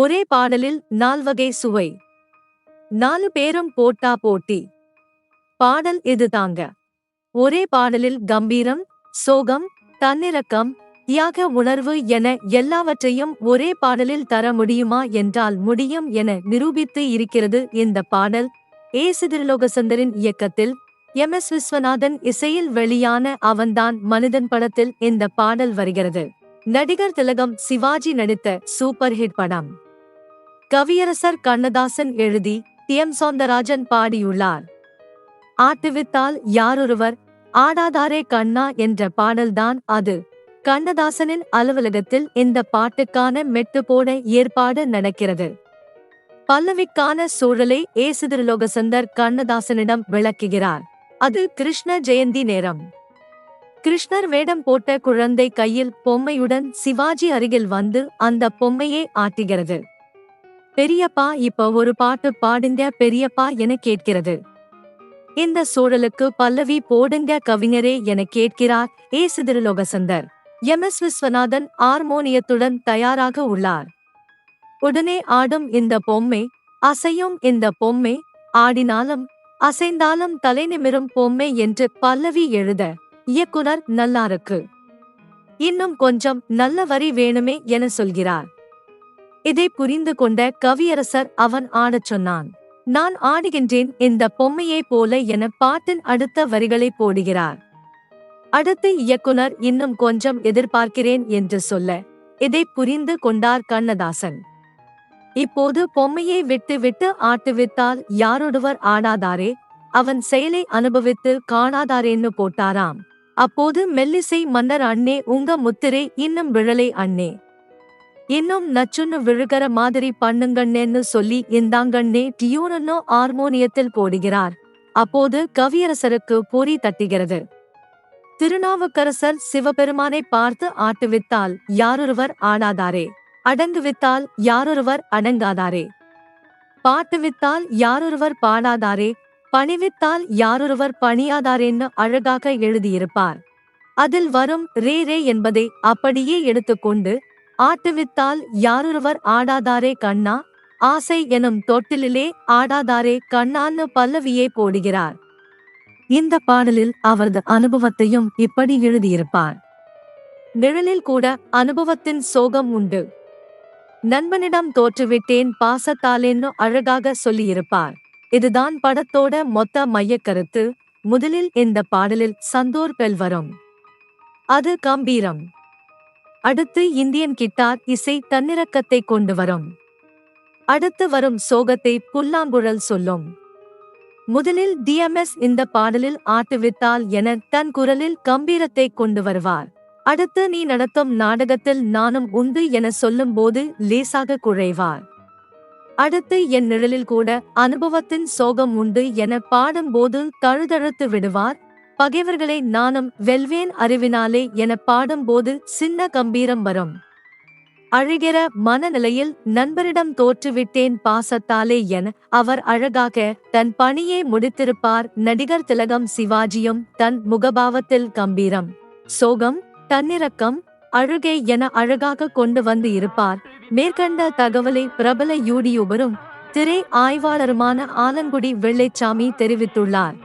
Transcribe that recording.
ஒரே பாடலில் நால்வகை சுவை. நாலு பேரும் போட்டா போட்டி. பாடல் இது தாங்க. ஒரே பாடலில் கம்பீரம் சோகம் தன்னிறக்கம் தியாக உணர்வு என எல்லாவற்றையும் ஒரே பாடலில் தர முடியுமா என்றால் முடியும் என நிரூபித்து இருக்கிறது இந்த பாடல். ஏசு திருலோகசந்தரின் இயக்கத்தில் எம். எஸ். விஸ்வநாதன் இசையில் வெளியான அவன்தான் மனிதன் படத்தில் இந்த பாடல் வருகிறது. நடிகர் திலகம் சிவாஜி நடித்த சூப்பர் ஹிட் படம். கவியரசர் கண்ணதாசன் எழுதி டி. எம். சௌந்தராஜன் பாடியுள்ளார். ஆட்டுவித்தால் யாரொருவர்? ஆடாதாரே கண்ணா என்ற பாடல்தான் அது. கண்ணதாசனின் அலுவலகத்தில் இந்த பாட்டுக்கான மெட்டுப்போட ஏற்பாடு நடக்கிறது. பல்லவிக்கான சூழலை ஏசுதிரலோகசந்தர் கண்ணதாசனிடம் விளக்குகிறார். அது கிருஷ்ண ஜெயந்தி நேரம். கிருஷ்ணர் வேடம் போட்ட குழந்தை கையில் பொம்மையுடன் சிவாஜி அருகில் வந்து அந்த பொம்மையை ஆட்டுகிறது. பெரியப்பா இப்ப ஒரு பாட்டு பாடுங்க பெரியப்பா என கேட்கிறது. இந்த சூழலுக்கு பல்லவி போடுங்க கவிஞரே என கேட்கிறார் AC Tirulokachandar. M. S. Viswanathan ஹார்மோனியத்துடன் தயாராக உள்ளார். உடனே ஆடும் இந்த பொம்மை அசையும் இந்த பொம்மை ஆடினாலும் அசைந்தாலும் தலை நிமிரும் பொம்மை என்று பல்லவி எழுத இயக்குனர் நல்லாருக்கு. இன்னும் கொஞ்சம் நல்ல வரி வேணுமே என சொல்கிறார். இதை புரிந்து கொண்ட கவியரசர் அவன் ஆடச் சொன்னான் நான் ஆடுகின்றேன் இந்த பொம்மையைப் போல என பாட்டின் அடுத்த வரிகளை போடுகிறார். அடுத்து இயக்குனர் இன்னும் கொஞ்சம் எதிர்பார்க்கிறேன் என்று சொல்ல இதை புரிந்து கொண்டார் கண்ணதாசன். இப்போது பொம்மையை விட்டு விட்டு ஆட்டுவித்தால் யாரொருவர் ஆடாதாரே? அவன் செயலை அனுபவித்து காணாதாரேன்னு போட்டாராம். அப்போது மெல்லிசை மன்னர் அண்ணே உங்க முத்திரை இன்னும் விழலை அண்ணே. இன்னும் நச்சுன்னு விழுகிற மாதிரி பண்ணுங்கண்ணேன்னு சொல்லி இந்தாங்கண்ணே டியூனோ ஹார்மோனியத்தில் போடுகிறார். அப்போது கவியரசருக்கு பொறி தட்டுகிறது. திருநாவுக்கரசர் சிவபெருமானை பார்த்து ஆட்டுவித்தால் யாரொருவர் ஆடாதாரே? அடங்குவித்தால் யாரொருவர் அடங்காதாரே? பாட்டுவித்தால் யாரொருவர் பாடாதாரே? பணிவித்தால் யாரொருவர் பணியாதாரேன்னு அழகாக எழுதியிருப்பார். அதில் வரும் ரே ரே என்பதை அப்படியே எடுத்துக்கொண்டு ஆட்டுவித்தால் யாரொருவர் ஆடாதாரே கண்ணா? ஆசை எனும் தொட்டிலிலே ஆடாதாரே கண்ணான்னு பல்லவியை போடுகிறார். இந்த பாடலில் அவரது அனுபவத்தையும் இப்படி எழுதியிருப்பார். நிழலில் கூட அனுபவத்தின் சோகம் உண்டு. நண்பனிடம் தோற்றுவிட்டேன் பாசத்தாலேன்னு அழகாக சொல்லியிருப்பார். இதுதான் படத்தோட மொத்த மையக்கருத்து. முதலில் இந்த பாடலில் சந்தோர் பெல் வரும் அது கம்பீரம். அடுத்து இந்தியன் கிட்டார் இசை தன்னிறக்கத்தை கொண்டு வரும். அடுத்து வரும் சோகத்தை புல்லாங்குழல் சொல்லும். முதலில் டிஎம்எஸ் இந்த பாடலில் ஆட்டுவித்தால் என தன் குரலில் கம்பீரத்தை கொண்டு வருவார். அடுத்து நீ நடத்தும் நாடகத்தில் நானும் உண்டு என சொல்லும்போது லேசாக குழைவார். அடுத்து என் நிழலில் கூட அனுபவத்தின் சோகம் உண்டு என பாடும்போது தழுதழுத்து விடுவார். பகைவர்களை நானும் வெல்வேன் அறிவினாலே என பாடும்போது சின்ன கம்பீரம் வரும். அழுகிற மனநிலையில் நண்பரிடம் தோற்றுவிட்டேன் பாசத்தாலே என அவர் அழகாக தன் பணியை முடித்திருப்பார் நடிகர் திலகம் சிவாஜியும் தன் முகபாவத்தில் கம்பீரம். சோகம் தன்னிறக்கம் அழுகை என அழகாக கொண்டு வந்து இருப்பார். மேற்கண்ட தகவலை பிரபல யூடியூபரும் திரை ஆய்வாளருமான ஆலங்குடி வெள்ளைச்சாமி தெரிவித்துள்ளார்.